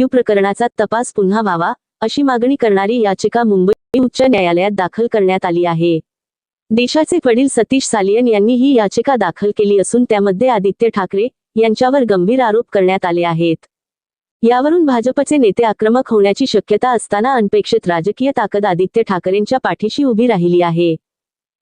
मृत्यू प्रकरणाचा तपास पुन्हा व्हावा अशी मागणी करणारी याचिका मुंबई उच्च न्यायालयात दाखल करण्यात आली आहे. देशाचे वडील सतीश सालियन यांनी ही याचिका दाखल केली असून त्यामध्ये आदित्य ठाकरे यांच्यावर गंभीर आरोप करण्यात आले आहेत. यावरून भाजपचे नेते आक्रमक होण्याची शक्यता असताना अनपेक्षित राजकीय ताकद आदित्य ठाकरेंच्या पाठीशी उभी राहिली आहे.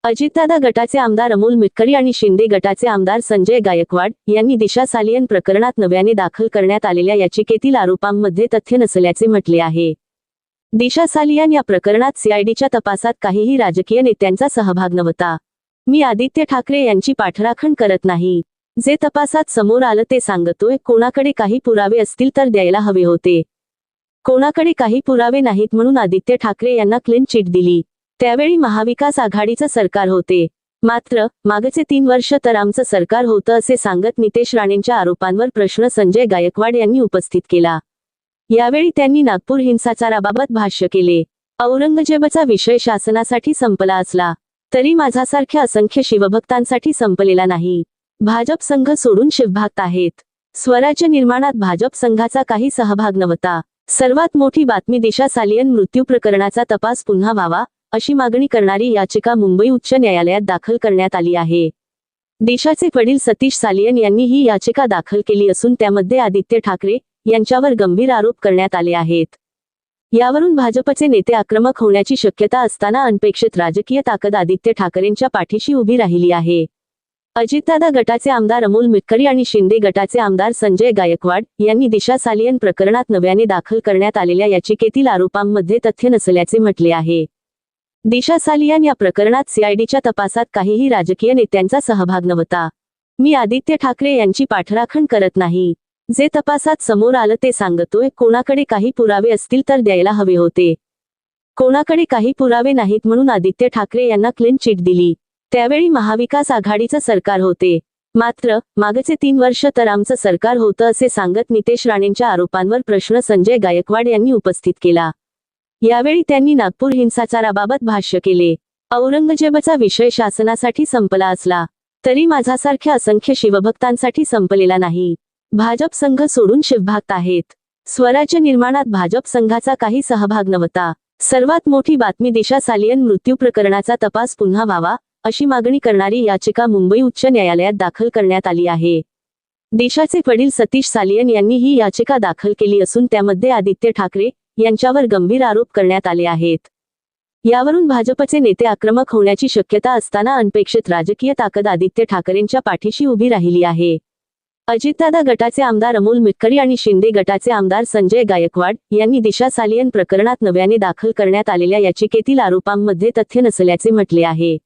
अजितदादा गटाचे आमदार अमोल मिटकरी आणि शिंदे गटाचे आमदार संजय गायकवाड यांनी दिशा सालियन प्रकरणात नव्याने दाखल करण्यात आलेल्या याचिकेतील आरोपांमध्ये तथ्य नसल्याचे म्हटले आहे. दिशा सालियन या प्रकरणात सीआयडीच्या तपासात काहीही राजकीय नेत्यांचा सहभाग नव्हता. मी आदित्य ठाकरे यांची पाठराखण करत नाही. जे तपासात समोर आलं ते सांगतोय कोणाकडे काही पुरावे असतील तर द्यायला हवे होते. कोणाकडे काही पुरावे नाहीत म्हणून आदित्य ठाकरे यांना क्लीन चिट दिली. त्यावेळी महाविकास आघाडीचं सरकार होते. मात्र मागचे तीन वर्ष तर आमचं सरकार होतं असे सांगत नितेश राणेंच्या आरोपांवर प्रश्न संजय गायकवाड यांनी उपस्थित केला. यावेळी त्यांनी नागपूर हिंसाचाराबाबत भाष्य केले. औरंगजेबचा विषय शासनासाठी संपला असला तरी माझ्यासारख्या असंख्य शिवभक्तांसाठी संपलेला नाही. भाजप संघ सोडून शिवभक्त आहेत. स्वराज्य निर्माणात भाजप संघाचा काही सहभाग नव्हता. सर्वात मोठी बातमी दिशा सालियन मृत्यू प्रकरणाचा तपास पुन्हा व्हावा अशी मागणी करणारी याचिका मुंबई उच्च न्यायालयात दाखल करण्यात आली आहे. देशाचे वडील सतीश सालियन यांनी ही याचिका दाखल केली असून त्यामध्ये आदित्य ठाकरे यांच्यावर गंभीर आरोप करण्यात आले आहेत. यावरून भाजपचे नेते आक्रमक होण्याची शक्यता असताना अनपेक्षित राजकीय ताकद आदित्य ठाकरेंच्या पाठीशी उभी राहिली आहे. अजितदादा गटाचे आमदार अमोल मिटकरी आणि शिंदे गटाचे आमदार संजय गायकवाड यांनी दिशा सालियन प्रकरणात नव्याने दाखल करण्यात आलेल्या याचिकेतील आरोपांमध्ये तथ्य नसल्याचे म्हटले आहे. दिशा सालियान या प्रकरणात सीआयडीच्या तपासात काहीही राजकीय नेत्यांचा सहभाग नव्हता. मी आदित्य ठाकरे यांची पाठराखण करत नाही. जे तपासात समोर आलं ते सांगतोय कोणाकडे काही पुरावे असतील तर द्यायला हवे होते. कोणाकडे काही पुरावे नाहीत म्हणून आदित्य ठाकरे यांना क्लीन चिट दिली. त्यावेळी महाविकास आघाडीचं सरकार होते. मात्र मागचे तीन वर्ष तर आमचं सरकार होतं असे सांगत नितेश राणेंच्या आरोपांवर प्रश्न संजय गायकवाड यांनी उपस्थित केला. यावेळी त्यांनी नागपूर हिंसाचाराबाबत भाष्य केले. औरंगजेबचा विषय शासनासाठी संपला असला तरी माझ्यासारख्या असंख्य शिवभक्तांसाठी संपलेला नाही. भाजप संघ सोडून शिवभक्त आहेत. स्वराज्य निर्माणात भाजप संघाचा काही सहभाग नव्हता. सर्वात मोठी बातमी दिशा सालियन मृत्यू प्रकरणाचा तपास पुन्हा व्हावा अशी मागणी करणारी याचिका मुंबई उच्च न्यायालयात दाखल करण्यात आली आहे. देशाचे वडील सतीश सालियन यांनी ही याचिका दाखल केली असून त्यामध्ये आदित्य ठाकरे यांच्यावर गंभीर आरोप करण्यात आले आहेत. यावरून भाजपचे नेते आक्रमक होण्याची शक्यता असताना अनपेक्षित राजकीय ताकद आदित्य ठाकरेंच्या पाठीशी उभी राहिली आहे. अजितदादा गटाचे आमदार अमोल मिटकरी आणि शिंदे गटाचे आमदार संजय गायकवाड यांनी दिशा सालियन प्रकरणात नव्याने दाखल करण्यात आलेल्या याचिकेतील आरोपांमध्ये तथ्य नसल्याचे म्हटले आहे.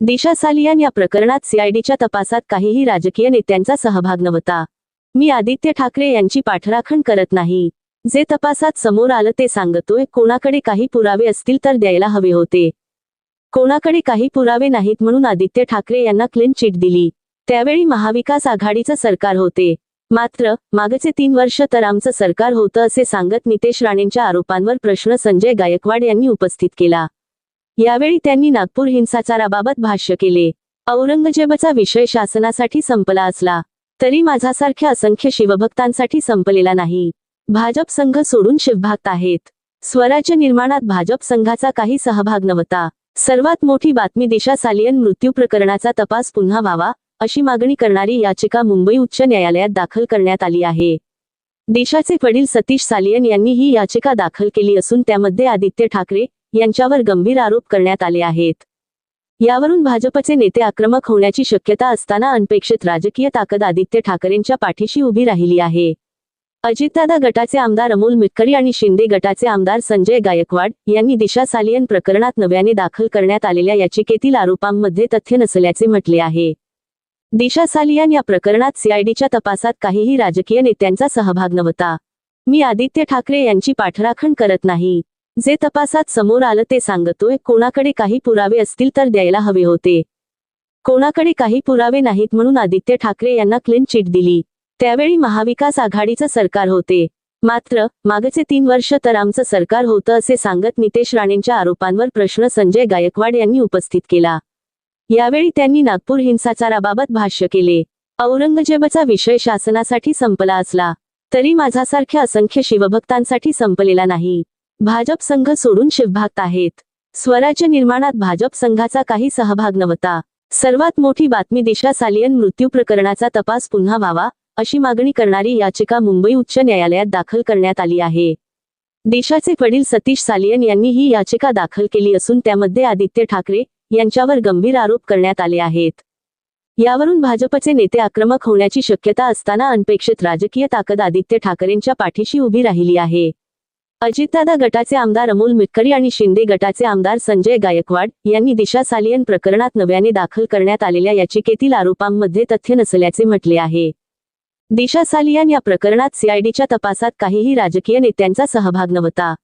दिशा सालियन या प्रकरणात सीआयडीच्या तपासात काहीही राजकीय नेत्यांचा सहभाग नव्हता. मी आदित्य ठाकरे यांची पाठराखण करत नाही. जे तपासात समोर आलं ते सांगतोय कोणाकडे काही पुरावे असतील तर द्यायला हवे होते. कोणाकडे काही पुरावे नाहीत म्हणून आदित्य ठाकरे यांना क्लीन चिट दिली. त्यावेळी महाविकास आघाडीचं सरकार होते. मात्र मागचे तीन वर्ष तर आमचं सरकार होतं असे सांगत नितेश राणेंच्या आरोपांवर प्रश्न संजय गायकवाड यांनी उपस्थित केला. यावेळी त्यांनी नागपूर हिंसाचाराबाबत भाष्य केले. औरंगजेबचा विषय शासनासाठी संपला असला तरी माझ्यासारख्या असंख्य शिवभक्तांसाठी संपलेला नाही. भाजप संघ सोडून शिवभागत आहेत. स्वराज्य निर्माणात भाजप संघाचा काही सहभाग नव्हता. सर्वात मोठी बातमी दिशा सालियन मृत्यू प्रकरणाचा तपास पुन्हा व्हावा अशी मागणी करणारी याचिका मुंबई उच्च न्यायालयात दाखल करण्यात आली आहे. देशाचे वडील सतीश सालियन यांनी ही याचिका दाखल केली असून त्यामध्ये आदित्य ठाकरे यांच्यावर गंभीर आरोप करण्यात आले आहेत. यावरून भाजपचे नेते आक्रमक होण्याची शक्यता असताना अनपेक्षित राजकीय ताकद आदित्य ठाकरेंच्या पाठीशी उभी राहिली आहे. अजितदादा गटाचे आमदार अमोल मिटकरी आणि शिंदे गटाचे आमदार संजय गायकवाड यांनी दिशा सालियन प्रकरणात नव्याने दाखल करण्यात आलेल्या याचिकेतील आरोपांमध्ये तथ्य नसल्याचे म्हटले आहे. दिशा सालियन या प्रकरणात सीआयडीच्या तपासात काहीही राजकीय नेत्यांचा सहभाग नव्हता. मी आदित्य ठाकरे यांची पाठराखण करत नाही. जे तपासात समोर आलं ते सांगतोय कोणाकडे काही पुरावे असतील तर द्यायला हवे होते. कोणाकडे काही पुरावे नाहीत म्हणून आदित्य ठाकरे यांना क्लीन चिट दिली. त्यावेळी महाविकास आघाडीचं सरकार होते. मात्र मागचे तीन वर्ष तर आमचं सरकार होतं असे सांगत नितेश राणेंच्या आरोपांवर प्रश्न संजय गायकवाड यांनी उपस्थित केला. यावेळी त्यांनी नागपूर हिंसाचाराबाबत भाष्य केले. औरंगजेबचा विषय शासनासाठी संपला असला तरी माझ्यासारख्या असंख्य शिवभक्तांसाठी संपलेला नाही. भाजप संघ सोडून शिवभक्त आहेत. स्वराज्य निर्माणात भाजप संघाचा काही सहभाग नव्हता. सर्वात मोठी बातमी दिशा सालियन मृत्यू प्रकरणाचा तपास पुन्हा व्हावा अशी मागणी करणारी याचिका मुंबई उच्च न्यायालयात दाखल करण्यात आली आहे. देशाचे वडील सतीश सालियन यांनी ही याचिका दाखल केली असून त्यामध्ये आदित्य ठाकरे यांच्यावर गंभीर आरोप करण्यात आले आहेत. यावरून भाजपचे नेते आक्रमक होण्याची शक्यता असताना अनपेक्षित राजकीय ताकद आदित्य ठाकरेंच्या पाठीशी उभी राहिली आहे. अजितदादा गटाचे आमदार अमोल मिटकरी आणि शिंदे गटाचे आमदार संजय गायकवाड यांनी दिशा सालियन प्रकरणात नव्याने दाखल करण्यात आलेल्या याचिकेतील आरोपांमध्ये तथ्य नसल्याचे म्हटले आहे. दिशा सालियान या प्रकरणात सीआयडीच्या तपासात काहीही राजकीय नेत्यांचा सहभाग नव्हता.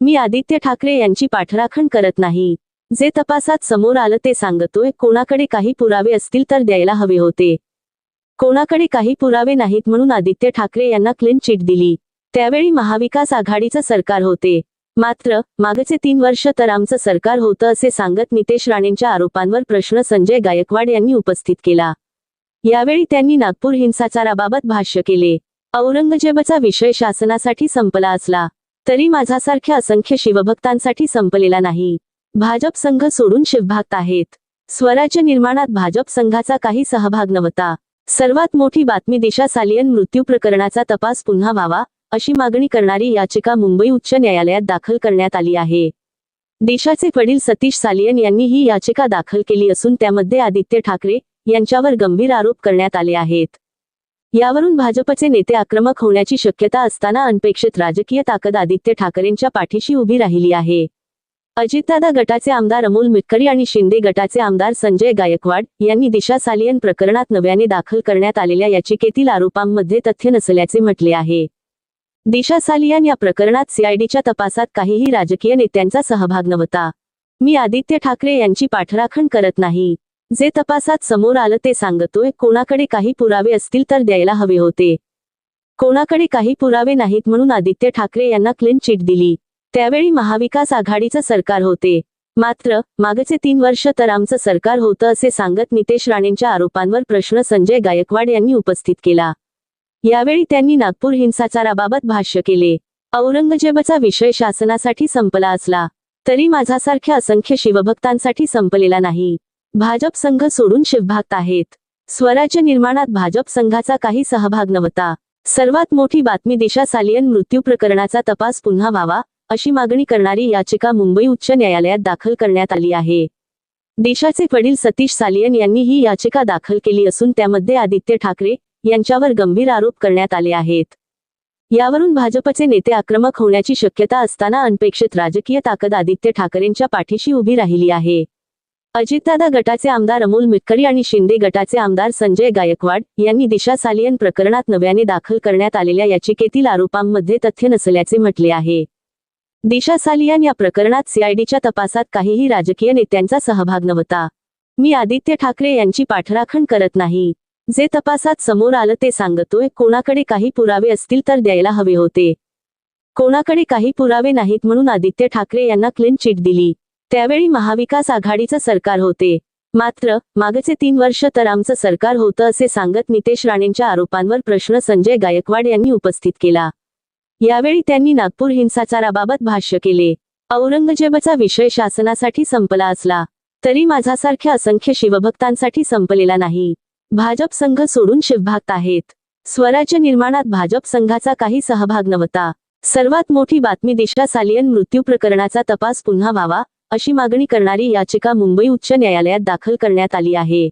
मी आदित्य ठाकरे यांची पाठराखण करत नाही. जे तपासात समोर आलं ते सांगतोय कोणाकडे काही पुरावे असतील तर द्यायला हवे होते. कोणाकडे काही पुरावे नाहीत म्हणून आदित्य ठाकरे यांना क्लीन चिट दिली. त्यावेळी महाविकास आघाडीचं सरकार होते. मात्र मागचे तीन वर्ष तर आमचं सरकार होतं असे सांगत नितेश राणेंच्या आरोपांवर प्रश्न संजय गायकवाड यांनी उपस्थित केला. यावेळी त्यांनी नागपूर हिंसाचाराबाबत भाष्य केले. औरंगजेबाचा विषय शासनासाठी संपला असला तरी माझ्यासारख्या असंख्य शिवभक्तांसाठी संपलेला नाही. भाजप संघ सोडून शिवभक्त आहेत. स्वराज्य निर्माणात भाजप संघाचा काही सहभाग नव्हता. सर्वात मोठी बातमी दिशा सालियन मृत्यू प्रकरणाचा तपास पुन्हा व्हावा अशी मागणी करणारी याचिका मुंबई उच्च न्यायालयात दाखल करण्यात आली आहे. दिशाचे वडील सतीश सालियन यांनी ही याचिका दाखल केली असून त्यामध्ये आदित्य ठाकरे यांच्यावर गंभीर आरोप करण्यात आले आहेत. यावरून भाजपचे नेते आक्रमक होण्याची शक्यता असताना अनपेक्षित राजकीय ताकद आदित्य ठाकरेंच्या पाठीशी उभी राहिली आहे. अजितदादा गटाचे आमदार अमोल मिटकरी आणि शिंदे गटाचे आमदार संजय गायकवाड यांनी दिशा सालियन प्रकरणात नव्याने दाखल करण्यात आलेल्या याचिकेतील आरोपांमध्ये तथ्य नसल्याचे म्हटले आहे. दिशा सालियन या प्रकरणात सीआयडीच्या तपासात काहीही राजकीय नेत्यांचा सहभाग नव्हता. मी आदित्य ठाकरे यांची पाठराखण करत नाही. जे तपासात समोर आलं ते सांगतोय कोणाकडे काही पुरावे असतील तर द्यायला हवे होते. कोणाकडे काही पुरावे नाहीत म्हणून आदित्य ठाकरे यांना क्लीन चिट दिली. त्यावेळी महाविकास आघाडीचं सरकार होते. मात्र मागचे तीन वर्ष तर आमचं सरकार होतं असे सांगत नितेश राणेंच्या आरोपांवर प्रश्न संजय गायकवाड यांनी उपस्थित केला. यावेळी त्यांनी नागपूर हिंसाचाराबाबत भाष्य केले. औरंगजेबचा विषय शासनासाठी संपला असला तरी माझ्यासारख्या असंख्य शिवभक्तांसाठी संपलेला नाही. भाजप संघ सोडून शिवभक्त आहेत. स्वराज्य निर्माणात भाजप संघाचा काही सहभाग नव्हता. सर्वात मोठी बातमी दिशा सालियन मृत्यू प्रकरणाचा तपास पुन्हा व्हावा अशी मागणी करणारी याचिका मुंबई उच्च न्यायालयात दाखल करण्यात आली आहे. देशाचे वडील सतीश सालियन यांनी ही याचिका दाखल केली असून त्यामध्ये आदित्य ठाकरे यांच्यावर गंभीर आरोप करण्यात आले आहेत. यावरून भाजपचे नेते आक्रमक होण्याची शक्यता असताना अनपेक्षित राजकीय ताकद आदित्य ठाकरेंच्या पाठीशी उभी राहिली आहे. अजितदादा गटाचे आमदार अमोल मिटकरी आणि शिंदे गटाचे आमदार संजय गायकवाड यांनी दिशा सालियन प्रकरणात नव्याने दाखल करण्यात आलेल्या याचिकेतील आरोपांमध्ये तथ्य नसल्याचे म्हटले आहे. दिशा सालियन या प्रकरणात सीआयडीच्या तपासात काहीही राजकीय नेत्यांचा सहभाग नव्हता. मी आदित्य ठाकरे यांची पाठराखण करत नाही. जे तपासात समोर आलं ते सांगतोय कोणाकडे काही पुरावे असतील तर द्यायला हवे होते. कोणाकडे काही पुरावे नाहीत म्हणून आदित्य ठाकरे यांना क्लीन चिट दिली. त्यावेळी महाविकास आघाडीचं सरकार होते. मात्र मागचे तीन वर्ष तर आमचं सरकार होतं असे सांगत नितेश राणेंच्या आरोपांवर प्रश्न संजय गायकवाड यांनी उपस्थित केला. यावेळी त्यांनी नागपूर हिंसाचाराबाबत भाष्य केले. औरंगजेबचा विषय शासनासाठी संपला असला तरी माझ्यासारख्या असंख्य शिवभक्तांसाठी संपलेला नाही. भाजप संघ सोडून शिवभक्त आहेत. स्वराज्य निर्माणात भाजप संघाचा काही सहभाग नव्हता. सर्वात मोठी बातमी दिशा सालियन मृत्यू प्रकरणाचा तपास पुन्हा व्हावा अशी मागणी करणारी याचिका मुंबई उच्च न्यायालयात दाखल करण्यात आली आहे.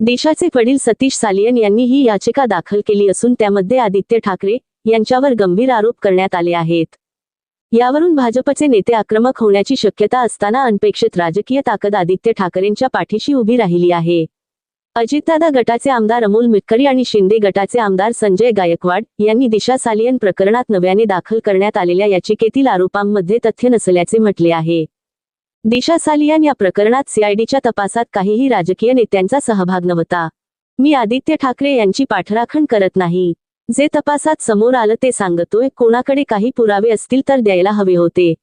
देशाचे वडील सतीश सालियन यांनी ही याचिका दाखल केली असून त्यामध्ये आदित्य ठाकरे यांच्यावर गंभीर आरोप करण्यात आले आहेत. यावरून भाजपचे नेते आक्रमक होण्याची शक्यता असताना अनपेक्षित राजकीय ताकद आदित्य ठाकरेंच्या पाठीशी उभी राहिली आहे. अजितदादा गटाचे आमदार अमोल मिटकरी आणि शिंदे गटाचे आमदार संजय गायकवाड यांनी दिशा सालियन प्रकरणात नव्याने दाखल करण्यात आलेल्या याचिकेतील आरोपांमध्ये तथ्य नसल्याचे म्हटले आहे. दिशा सालियान या प्रकरणात सीआयडीच्या तपासात काहीही राजकीय नेत्यांचा सहभाग नव्हता. मी आदित्य ठाकरे यांची पाठराखण करत नाही. जे तपासात समोर आलं ते सांगतोय कोणाकडे काही पुरावे असतील तर द्यायला हवे होते.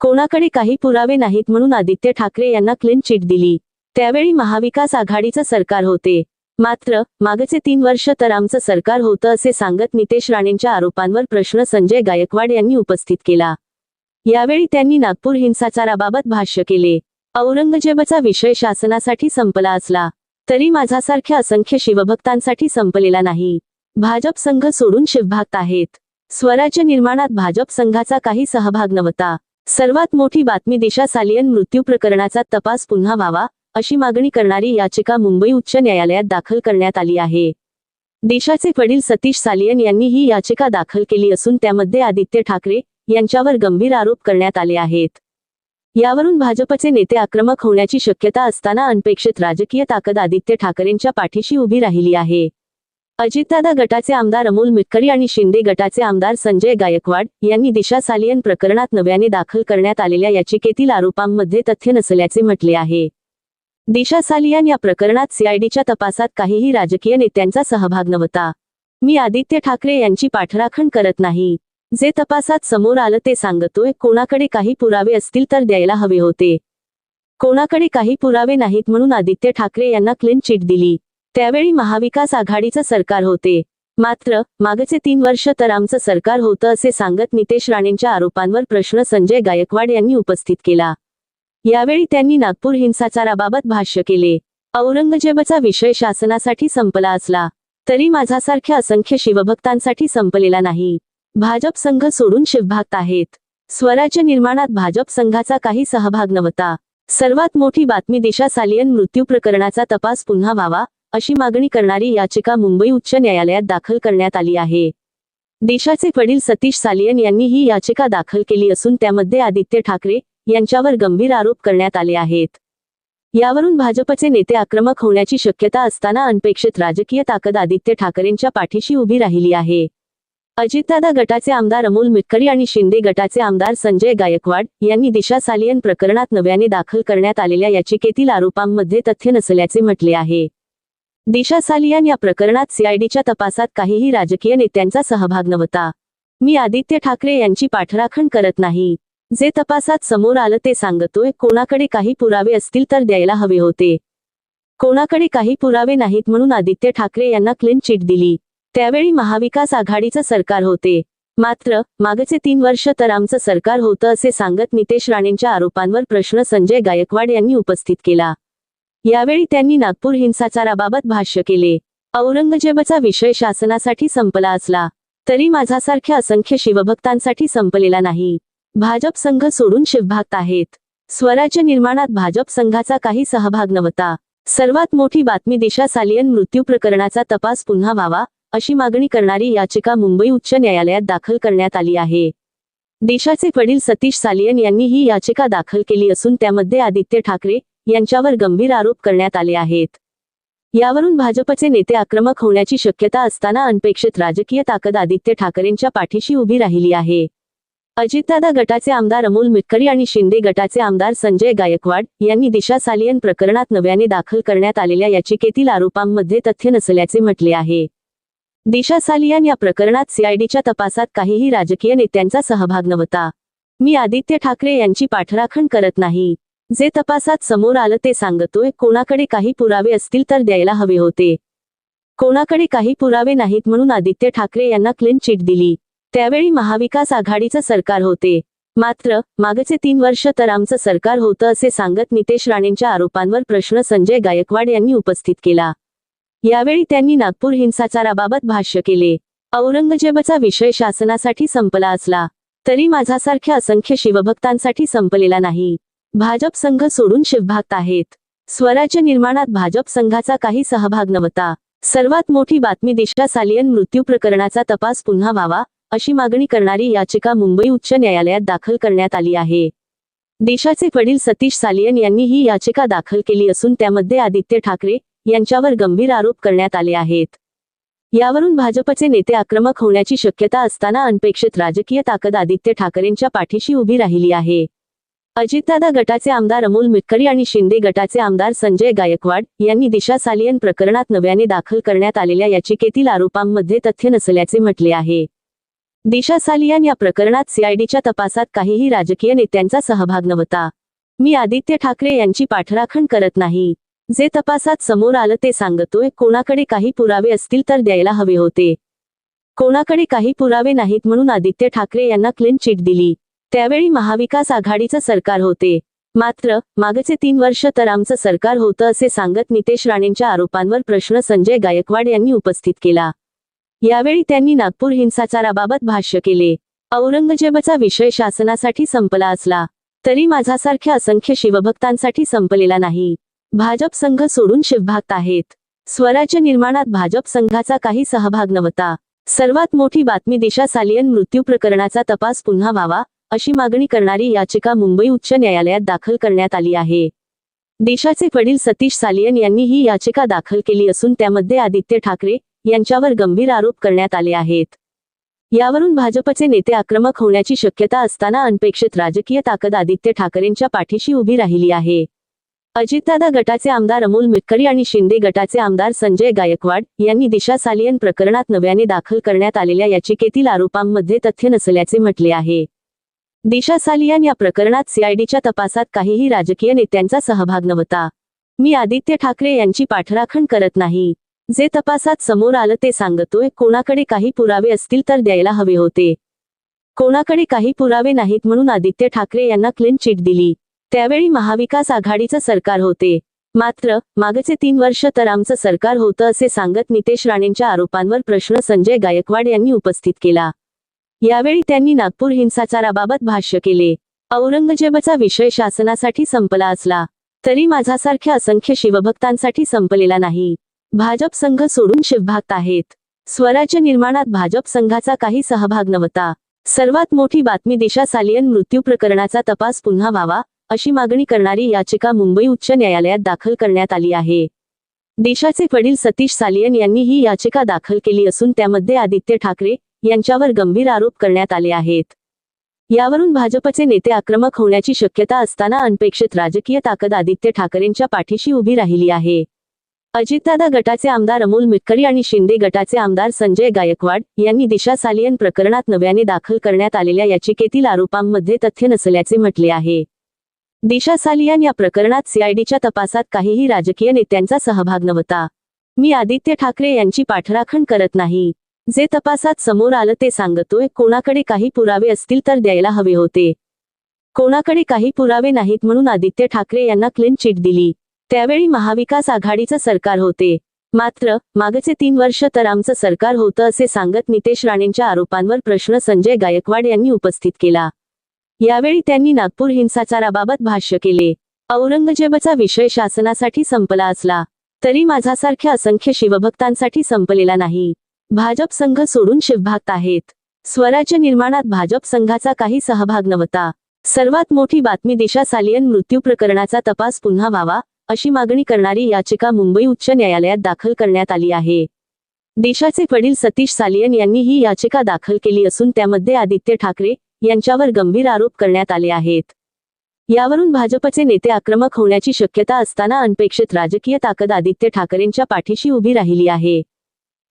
कोणाकडे काही पुरावे नाहीत म्हणून आदित्य ठाकरे यांना क्लीन चिट दिली. त्यावेळी महाविकास आघाडीचं सरकार होते. मात्र मागचे तीन वर्ष तर आमचं सरकार होतं असे सांगत नितेश राणेंच्या आरोपांवर प्रश्न संजय गायकवाड यांनी उपस्थित केला. यावेळी त्यांनी नागपूर हिंसाचाराबाबत भाष्य केले. औरंगजेबाचा विषय शासनासाठी संपला असला तरी माझ्यासारख्या असंख्य शिवभक्तांसाठी संपलेला नाही. भाजप संघ सोडून शिवभक्त आहेत. स्वराज्य निर्माणात भाजप संघाचा काही सहभाग नव्हता. सर्वात मोठी बातमी दिशा सालियन मृत्यू प्रकरणाचा तपास पुन्हा व्हावा अशी मागणी करणारी याचिका मुंबई उच्च न्यायालयात दाखल करण्यात आली आहे. देशाचे वडील सतीश सालियन यांनी ही याचिका दाखल केली असून त्यामध्ये आदित्य ठाकरे यांच्यावर गंभीर आरोप करण्यात आले आहेत. यावरून भाजपचे नेते आक्रमक होण्याची शक्यता असताना अनपेक्षित राजकीय ताकद आदित्य ठाकरेंच्या पाठीशी उभी राहिली आहे. अजितदादा गटाचे आमदार अमोल मिटकरी आणि शिंदे गटाचे आमदार संजय गायकवाड यांनी दिशा सालियन प्रकरणात नव्याने दाखल करण्यात आलेल्या याचिकेतील आरोपांमध्ये तथ्य नसल्याचे म्हटले आहे. दिशा सालियन या प्रकरणात सीआयडीच्या तपासात काहीही राजकीय नेत्यांचा सहभाग नव्हता. मी आदित्य ठाकरे यांची पाठराखण करत नाही. जे तपासात समोर आलं ते सांगतोय कोणाकडे काही पुरावे असतील तर द्यायला हवे होते. कोणाकडे काही पुरावे नाहीत म्हणून आदित्य ठाकरे यांना क्लीन चिट दिली. त्यावेळी महाविकास आघाडीचं सरकार होते. मात्र मागचे तीन वर्ष तर आमचं सरकार होतं असे सांगत नितेश राणेंच्या आरोपांवर प्रश्न संजय गायकवाड यांनी उपस्थित केला. यावेळी त्यांनी नागपूर हिंसाचाराबाबत भाष्य केले. औरंगजेबाचा विषय शासनासाठी संपला असला तरी माझ्यासारख्या असंख्य शिवभक्तांसाठी संपलेला नाही. भाजप संघ सोडून शिवभागत आहेत. स्वराज्य निर्माणात भाजप संघाचा काही सहभाग नव्हता. सर्वात मोठी बातमी दिशा सालियन मृत्यू प्रकरणाचा तपास पुन्हा व्हावा अशी मागणी करणारी याचिका मुंबई उच्च न्यायालयात दाखल करण्यात आली आहे. देशाचे वडील सतीश सालियन यांनी ही याचिका दाखल केली असून त्यामध्ये आदित्य ठाकरे यांच्यावर गंभीर आरोप करण्यात आले आहेत. यावरून भाजपचे नेते आक्रमक होण्याची शक्यता असताना अनपेक्षित राजकीय ताकद आदित्य ठाकरेंच्या पाठीशी उभी राहिली आहे. अजितदादा गटाचे आमदार अमोल मिटकरी आणि शिंदे गटाचे आमदार संजय गायकवाड यांनी दिशा सालियन प्रकरणात नव्याने दाखल करण्यात आलेल्या याचिकेतील आरोपांमध्ये तथ्य नसल्याचे म्हटले आहे. दिशा सालियन या प्रकरणात सीआयडीच्या तपासात काहीही राजकीय नेत्यांचा सहभाग नव्हता. मी आदित्य ठाकरे यांची पाठराखण करत नाही. जे तपासात समोर आलं ते सांगतोय कोणाकडे काही पुरावे असतील तर द्यायला हवे होते. कोणाकडे काही पुरावे नाहीत म्हणून आदित्य ठाकरे यांना क्लीन चिट दिली. त्यावेळी महाविकास आघाडीचं सरकार होते. मात्र मागचे तीन वर्ष तर आमचं सरकार होतं असे सांगत नितेश राणेंच्या आरोपांवर प्रश्न संजय गायकवाड यांनी उपस्थित केला. यावेळी त्यांनी नागपूर हिंसाचाराबाबत भाष्य केले. औरंगजेबाचा विषय शासनासाठी संपला असला तरी माझ्यासारख्या असंख्य शिवभक्तांसाठी संपलेला नाही. भाजप संघ सोडून शिवभक्त आहेत. स्वराज्य निर्माणात भाजप संघाचा काही सहभाग नव्हता. सर्वात मोठी बातमी दिशा सालियन मृत्यू प्रकरणाचा तपास पुन्हा व्हावा अशी मागणी करणारी याचिका मुंबई उच्च न्यायालयात दाखल करण्यात आली आहे. देशाचे वडील सतीश सालियन यांनी ही याचिका दाखल केली असून त्यामध्ये आदित्य ठाकरे यांच्यावर गंभीर आरोप करण्यात आले आहेत. यावरून भाजपचे नेते आक्रमक होण्याची शक्यता असताना अनपेक्षित राजकीय ताकद आदित्य ठाकरेंच्या पाठीशी उभी राहिली आहे. अजितदादा गटाचे आमदार अमोल मिटकरी आणि शिंदे गटाचे आमदार संजय गायकवाड यांनी दिशा सालियन प्रकरणात नव्याने दाखल करण्यात आलेल्या याचिकेतील आरोपांमध्ये तथ्य नसल्याचे म्हटले आहे. दिशा सालियान या प्रकरणात सीआयडीच्या तपासात काहीही राजकीय नेत्यांचा सहभाग नव्हता. मी आदित्य ठाकरे यांची पाठराखण करत नाही. जे तपासात समोर आलं ते सांगतोय कोणाकडे काही पुरावे असतील तर द्यायला हवे होते. कोणाकडे काही पुरावे नाहीत म्हणून आदित्य ठाकरे यांना क्लीन चिट दिली. त्यावेळी महाविकास आघाडीचं सरकार होते. मात्र मागचे तीन वर्ष तर आमचं सरकार होतं असे सांगत नितेश राणेंच्या आरोपांवर प्रश्न संजय गायकवाड यांनी उपस्थित केला. यावेळी त्यांनी नागपूर हिंसाचाराबाबत भाष्य केले. औरंगजेबाचा विषय शासनासाठी संपला असला तरी माझ्यासारख्या असंख्य शिवभक्तांसाठी संपलेला नाही. भाजप संघ सोडून शिवभक्त आहेत. स्वराज्य निर्माणात भाजप संघाचा काही सहभाग नव्हता. सर्वात मोठी बातमी दिशा सालियन मृत्यू प्रकरणाचा तपास पुन्हा व्हावा अशी मागणी करणारी याचिका मुंबई उच्च न्यायालयात दाखल करण्यात आली आहे. देशाचे वडील सतीश सालियन यांनी ही याचिका दाखल केली असून त्यामध्ये आदित्य ठाकरे यांच्यावर गंभीर आरोप करण्यात आले आहेत. यावरून भाजपचे नेते आक्रमक होण्याची शक्यता असताना अनपेक्षित राजकीय ताकद आदित्य ठाकरेंच्या पाठीशी उभी राहिली आहे. अजितदादा गटाचे आमदार अमोल मिटकरी आणि शिंदे गटाचे आमदार संजय गायकवाड यांनी दिशा सालियन प्रकरणात नव्याने दाखल करण्यात आलेल्या याचिकेतील आरोपांमध्ये तथ्य नसल्याचे म्हटले आहे. दिशा सालियान या प्रकरणात सीआयडीच्या तपासात काहीही राजकीय नेत्यांचा सहभाग नव्हता. मी आदित्य ठाकरे यांची पाठराखण करत नाही. जे तपासात समोर आलं ते सांगतोय कोणाकडे काही पुरावे असतील तर द्यायला हवे होते. कोणाकडे काही पुरावे नाहीत म्हणून आदित्य ठाकरे यांना क्लीन चिट दिली. त्यावेळी महाविकास आघाडीचं सरकार होते. मात्र मागचे तीन वर्ष तर आमचं सरकार होतं असे सांगत नितेश राणेंच्या आरोपांवर प्रश्न संजय गायकवाड यांनी उपस्थित केला. यावेळी त्यांनी नागपूर हिंसाचाराबाबत भाष्य केले. औरंगजेबचा विषय शासनासाठी संपला असला तरी माझ्यासारख्या असंख्य शिवभक्तांसाठी संपलेला नाही. भाजप संघ सोडून शिवभागत आहेत. स्वराज्य निर्माणात भाजप संघाचा काही सहभाग नव्हता. सर्वात मोठी बातमी दिशा सालियन मृत्यू प्रकरणाचा तपास पुन्हा व्हावा अशी मागणी करणारी याचिका मुंबई उच्च न्यायालयात दाखल करण्यात आली आहे. देशाचे वडील सतीश सालियन यांनी ही याचिका दाखल केली असून त्यामध्ये आदित्य ठाकरे यांच्यावर गंभीर आरोप करण्यात आले आहेत. यावरून भाजपचे नेते आक्रमक होण्याची शक्यता असताना अनपेक्षित राजकीय ताकद आदित्य ठाकरेंच्या पाठीशी उभी राहिली आहे. अजितदादा गटाचे आमदार अमोल मिटकरी आणि शिंदे गटाचे आमदार संजय गायकवाड यांनी दिशा सालियन प्रकरणात नव्याने दाखल करण्यात आलेल्या याचिकेतील आरोपांमध्ये तथ्य नसल्याचे म्हटले आहे. दिशा सालियन या प्रकरणात सीआयडीच्या तपासात काहीही राजकीय नेत्यांचा सहभाग नव्हता. मी आदित्य ठाकरे यांची पाठराखण करत नाही. जे तपासात समोर आलं ते सांगतोय कोणाकडे काही पुरावे असतील तर द्यायला हवे होते. कोणाकडे काही पुरावे नाहीत म्हणून आदित्य ठाकरे यांना क्लीन चिट दिली. त्यावेळी महाविकास आघाडीचं सरकार होते. मात्र मागचे तीन वर्ष तर आमचं सरकार होतं असे सांगत नितेश राणेंच्या आरोपांवर प्रश्न संजय गायकवाड यांनी उपस्थित केला. यावेळी त्यांनी नागपूर हिंसाचाराबाबत भाष्य केले. औरंगजेबचा विषय शासनासाठी संपला असला तरी माझ्यासारख्या असंख्य शिवभक्तांसाठी संपलेला नाही. भाजप संघ सोडून शिवभक्त आहेत. स्वराज्य निर्माणात भाजप संघाचा काही सहभाग नव्हता. सर्वात मोठी बातमी दिशा सालियन मृत्यू प्रकरणाचा तपास पुन्हा व्हावा अशी मागणी करणारी याचिका मुंबई उच्च न्यायालयात दाखल करण्यात आली आहे. देशाचे वडील सतीश सालियन यांनी ही याचिका दाखल केली असून त्यामध्ये आदित्य ठाकरे यांच्यावर गंभीर आरोप करण्यात आले आहेत. यावरून भाजपचे नेते आक्रमक होण्याची शक्यता असताना अनपेक्षित राजकीय ताकद आदित्य ठाकरेंच्या पाठीशी उभी राहिली आहे. अजितदादा गटाचे आमदार अमोल मिटकरी आणि शिंदे गटाचे आमदार संजय गायकवाड यांनी दिशा सालियन प्रकरणात नव्याने दाखल करण्यात आलेल्या याचिकेतील आरोपांमध्ये तथ्य नसल्याचे म्हटले आहे. दिशा सालियन या प्रकरणात सीआयडीच्या तपासात काहीही राजकीय नेत्यांचा सहभाग नव्हता. मी आदित्य ठाकरे यांची पाठराखण करत नाही. जे तपासात समोर आलं ते सांगतोय कोणाकडे काही पुरावे असतील तर द्यायला हवे होते. कोणाकडे काही पुरावे नाहीत म्हणून आदित्य ठाकरे यांना क्लीन चिट दिली. त्यावेळी महाविकास आघाडीचं सरकार होते. मात्र मागचे तीन वर्ष तर आमचं सरकार होतं असे सांगत नितेश राणेंच्या आरोपांवर प्रश्न संजय गायकवाड यांनी उपस्थित केला. यावेळी त्यांनी नागपूर हिंसाचाराबाबत भाष्य केले. औरंगजेबचा विषय शासनासाठी संपला असला तरी माझ्यासारख्या असंख्य शिवभक्तांसाठी संपलेला नाही. भाजप संघ सोडून शिवभक्त आहेत. स्वराज्य निर्माणात भाजप संघाचा काही सहभाग नव्हता. सर्वात मोठी बातमी दिशा सालियन मृत्यू प्रकरणाचा तपास पुन्हा व्हावा अशी मागणी करणारी याचिका मुंबई उच्च न्यायालयात दाखल करण्यात आली आहे. दिशाचे वडील सतीश सालियन यांनी ही याचिका दाखल केली असून त्यामध्ये आदित्य ठाकरे यांच्यावर गंभीर आरोप करण्यात आले आहेत. यावरून भाजपचे नेते आक्रमक होण्याची शक्यता असताना अनपेक्षित राजकीय ताकद आदित्य ठाकरेंच्या पाठीशी उभी राहिली आहे.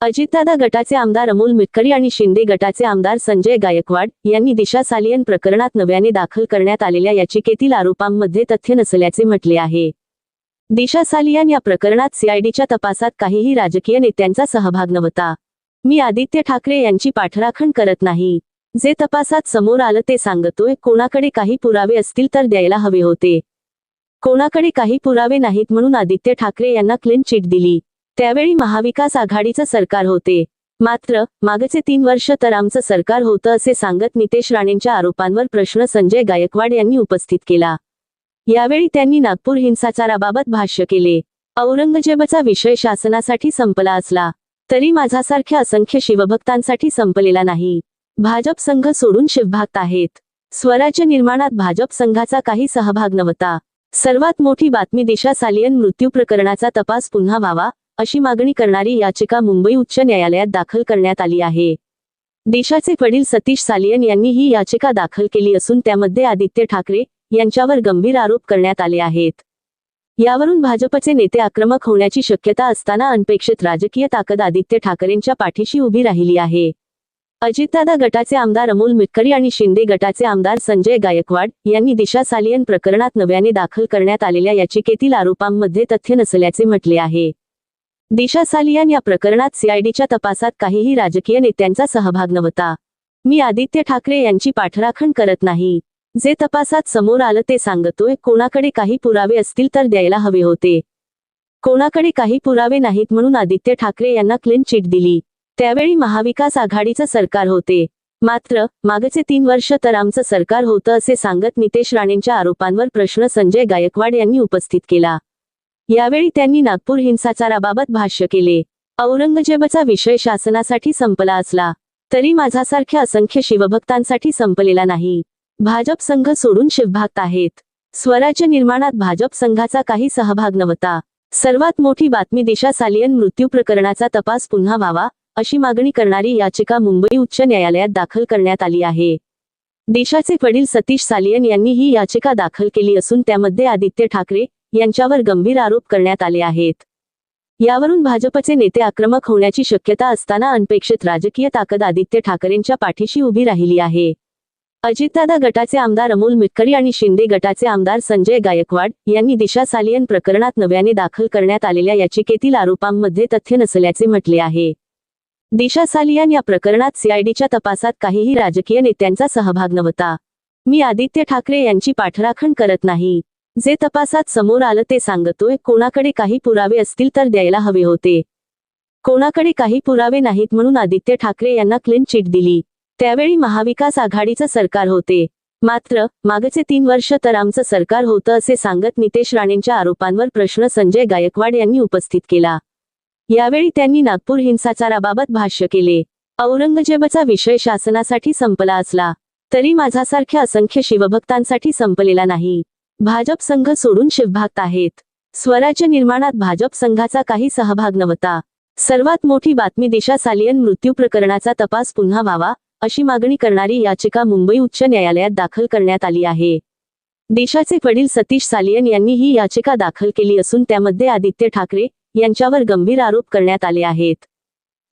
अजितदादा गटाचे आमदार अमोल मिटकरी आणि शिंदे गटाचे आमदार संजय गायकवाड यांनी दिशा सालियन प्रकरणात नव्याने दाखल करण्यात आलेल्या याचिकेतील आरोपांमध्ये तथ्य नसल्याचे म्हटले आहे. दिशा सालियन या प्रकरणात सीआयडीच्या तपासात काहीही राजकीय नेत्यांचा सहभाग नव्हता. मी आदित्य ठाकरे यांची पाठराखण करत नाही. जे तपासात समोर आलं ते सांगतोय कोणाकडे काही पुरावे असतील तर द्यायला हवे होते. कोणाकडे काही पुरावे नाहीत म्हणून आदित्य ठाकरे यांना क्लीन चिट दिली. त्यावेळी महाविकास आघाडीचं सरकार होते. मात्र मागचे तीन वर्ष तर आमचं सरकार होतं असे सांगत नितेश राणेंच्या आरोपांवर प्रश्न संजय गायकवाड यांनी उपस्थित केला. यावेळी त्यांनी नागपूर हिंसाचाराबाबत भाष्य केले. औरंगजेबचा विषय शासनासाठी संपला असला तरी माझ्यासारख्या असंख्य शिवभक्तांसाठी संपलेला नाही. भाजप संघ सोडून शिवभक्त आहेत. स्वराज्य निर्माणात भाजप संघाचा काही सहभाग नव्हता. सर्वात मोठी बातमी दिशा सालियन मृत्यू प्रकरणाचा तपास पुन्हा व्हावा अशी मागणी करणारी याचिका मुंबई उच्च न्यायालयात दाखल करण्यात आली आहे. देशाचे वडील सतीश सालियन यांनी ही याचिका दाखल केली असून त्यामध्ये आदित्य ठाकरे यांच्यावर गंभीर आरोप करण्यात आले आहेत. यावरून भाजपचे नेते आक्रमक होण्याची शक्यता असताना अनपेक्षित राजकीय ताकद आदित्य ठाकरेंच्या पाठीशी उभी राहिली आहे. अजितदादा गटाचे आमदार अमोल मिटकरी आणि शिंदे गटाचे आमदार संजय गायकवाड यांनी दिशा सालियन प्रकरणात नव्याने दाखल करण्यात आलेल्या याचिकेतील आरोपांमध्ये तथ्य नसल्याचे म्हटले आहे. दिशा सालियन या प्रकरणात सीआयडीच्या तपासात काहीही राजकीय नेत्यांचा सहभाग नव्हता. मी आदित्य ठाकरे यांची पाठराखण करत नाही. जे तपासात समोर आलं ते सांगतोय कोणाकडे काही पुरावे असतील तर द्यायला हवे होते. कोणाकडे काही पुरावे नाहीत म्हणून आदित्य ठाकरे यांना क्लीन चिट दिली. त्यावेळी महाविकास आघाडीचं सरकार होते. मात्र मागचे तीन वर्ष तर आमचं सरकार होतं असे सांगत नितेश राणेंच्या आरोपांवर प्रश्न संजय गायकवाड यांनी उपस्थित केला. यावेळी त्यांनी नागपूर हिंसाचाराबाबत भाष्य केले. औरंगजेबचा विषय शासनासाठी संपला असला तरी माझ्यासारख्या असंख्य शिवभक्तांसाठी संपलेला नाही. भाजप संघ सोडून शिवभक्त आहेत. स्वराज्य निर्माणात भाजप संघाचा काही सहभाग नव्हता. सर्वात मोठी बातमी दिशा सालियन मृत्यू प्रकरणाचा तपास पुन्हा व्हावा अशी मागणी करणारी याचिका मुंबई उच्च न्यायालयात दाखल करण्यात आली आहे. देशाचे वडील सतीश सालियन यांनी ही याचिका दाखल केली असून त्यामध्ये आदित्य ठाकरे यांच्यावर गंभीर आरोप करण्यात आले आहेत. यावरून भाजपचे नेते आक्रमक होण्याची शक्यता असताना अनपेक्षित राजकीय ताकद आदित्य ठाकरेंच्या पाठीशी उभी राहिली आहे. अजितदादा गटाचे आमदार अमोल मिटकरी आणि शिंदे गटाचे आमदार संजय गायकवाड यांनी दिशा सालियन प्रकरणात नव्याने दाखल करण्यात आलेल्या याचिकेतील आरोपांमध्ये तथ्य नसल्याचे म्हटले आहे. दिशा सालियान या प्रकरणात सीआयडीच्या तपासात काहीही राजकीय नेत्यांचा सहभाग नव्हता. मी आदित्य ठाकरे यांची पाठराखण करत नाही. जे तपासात समोर आलं ते सांगतोय कोणाकडे काही पुरावे असतील तर द्यायला हवे होते. कोणाकडे काही पुरावे नाहीत म्हणून आदित्य ठाकरे यांना क्लीन चिट दिली. त्यावेळी महाविकास आघाडीचं सरकार होते. मात्र मागचे तीन वर्ष तर आमचं सरकार होतं असे सांगत नितेश राणेंच्या आरोपांवर प्रश्न संजय गायकवाड यांनी उपस्थित केला. यावेळी त्यांनी नागपूर हिंसाचाराबाबत भाष्य केले. औरंगजेबचा विषय शासनासाठी संपला असला तरी माझ्यासारख्या असंख्य शिवभक्तांसाठी संपलेला नाही. भाजप संघ सोडून शिवभक्त आहेत. स्वराज्य निर्माणात भाजप संघाचा काही सहभाग नव्हता. सर्वात मोठी बातमी दिशा सालियन मृत्यू प्रकरणाचा तपास पुन्हा व्हावा अशी मागणी करणारी याचिका मुंबई उच्च न्यायालयात दाखल करण्यात आली आहे. देशाचे वडील सतीश सालियन यांनी ही याचिका दाखल केली असून त्यामध्ये आदित्य ठाकरे यांच्यावर गंभीर आरोप करण्यात आले आहेत.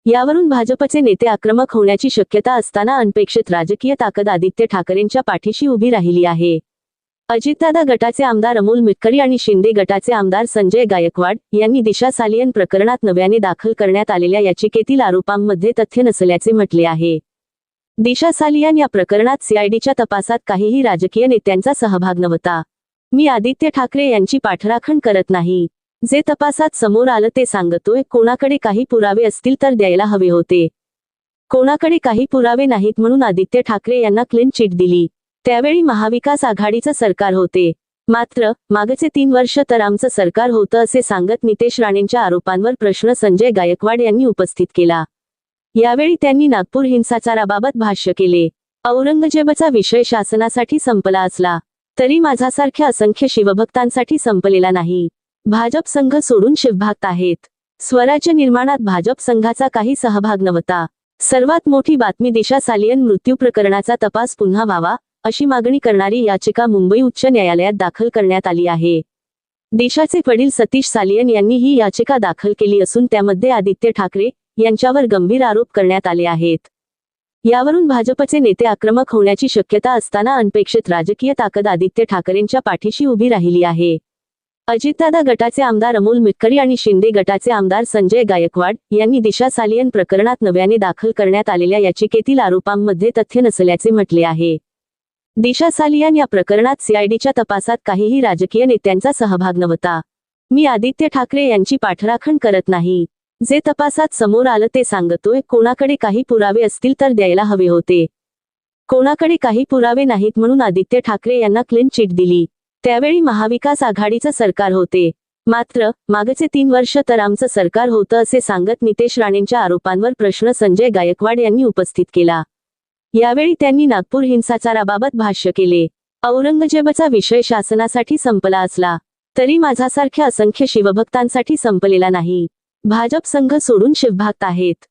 यावरून भाजपचे नेते आक्रमक होण्याची शक्यता असताना अनपेक्षित राजकीय ताकद आदित्य ठाकरेंच्या पाठीशी उभी राहिली आहे. अजितदादा गटाचे आमदार अमोल मिटकरी आणि शिंदे गटाचे आमदार संजय गायकवाड यांनी दिशा सालियन प्रकरणात नव्याने दाखल करण्यात आलेल्या याचिकेतील आरोपांमध्ये तथ्य नसल्याचे म्हटले आहे. दिशा सालियान या प्रकरणात सीआयडीच्या तपासात काहीही राजकीय नेत्यांचा सहभाग नव्हता. मी आदित्य ठाकरे यांची पाठराखण करत नाही. जे तपासात समोर आलं ते सांगतोय कोणाकडे काही पुरावे असतील तर द्यायला हवे होते. कोणाकडे काही पुरावे नाहीत म्हणून आदित्य ठाकरे यांना क्लीन चिट दिली. त्यावेळी महाविकास आघाडीचं सरकार होते. मात्र मागचे तीन वर्ष तर आमचं सरकार होतं असे सांगत नितेश राणेंच्या आरोपांवर प्रश्न संजय गायकवाड यांनी उपस्थित केला. यावेळी त्यांनी नागपूर हिंसाचाराबाबत भाष्य केले. औरंगजेबचा विषय शासनासाठी संपला असला तरी माझ्यासारख्या असंख्य शिवभक्तांसाठी संपलेला नाही. भाजप संघ सोडून शिवभागत आहेत. स्वराज्य निर्माणात भाजप संघाचा काही सहभाग नव्हता. सर्वात मोठी बातमी दिशा सालियन मृत्यू प्रकरणाचा तपास पुन्हा व्हावा अशी मागणी करणारी याचिका मुंबई उच्च न्यायालयात दाखल करण्यात आली आहे. देशाचे वडील सतीश सालियन यांनी ही याचिका दाखल केली असून त्यामध्ये आदित्य ठाकरे यांच्यावर गंभीर आरोप करण्यात आले आहेत. यावरून भाजपचे नेते आक्रमक होण्याची शक्यता असताना अनपेक्षित राजकीय ताकद आदित्य ठाकरेंच्या पाठीशी उभी राहिली आहे. अजितदादा गटाचे आमदार अमोल मिटकरी आणि शिंदे गटाचे आमदार संजय गायकवाड यांनी दिशा सालियन प्रकरणात नव्याने दाखल करण्यात आलेल्या याचिकेतील आरोपांमध्ये तथ्य नसल्याचे म्हटले आहे. दिशा सालियान या प्रकरणात सीआयडीच्या तपासात काहीही राजकीय नेत्यांचा सहभाग नव्हता. मी आदित्य ठाकरे यांची पाठराखण करत नाही. जे तपासात समोर आलं ते सांगतोय कोणाकडे काही पुरावे असतील तर द्यायला हवे होते. कोणाकडे काही पुरावे नाहीत म्हणून आदित्य ठाकरे यांना क्लीन चिट दिली. त्यावेळी महाविकास आघाडीचं सरकार होते. मात्र मागचे तीन वर्ष तर आमचं सरकार होतं असे सांगत नितेश राणेंच्या आरोपांवर प्रश्न संजय गायकवाड यांनी उपस्थित केला. यावेळी त्यांनी नागपूर हिंसाचाराबाबत भाष्य केले. औरंगजेबचा विषय शासनासाठी संपला असला तरी माझ्यासारख्या असंख्य शिवभक्तांसाठी संपलेला नाही. भाजप संघ सोडून शिवभक्त आहेत.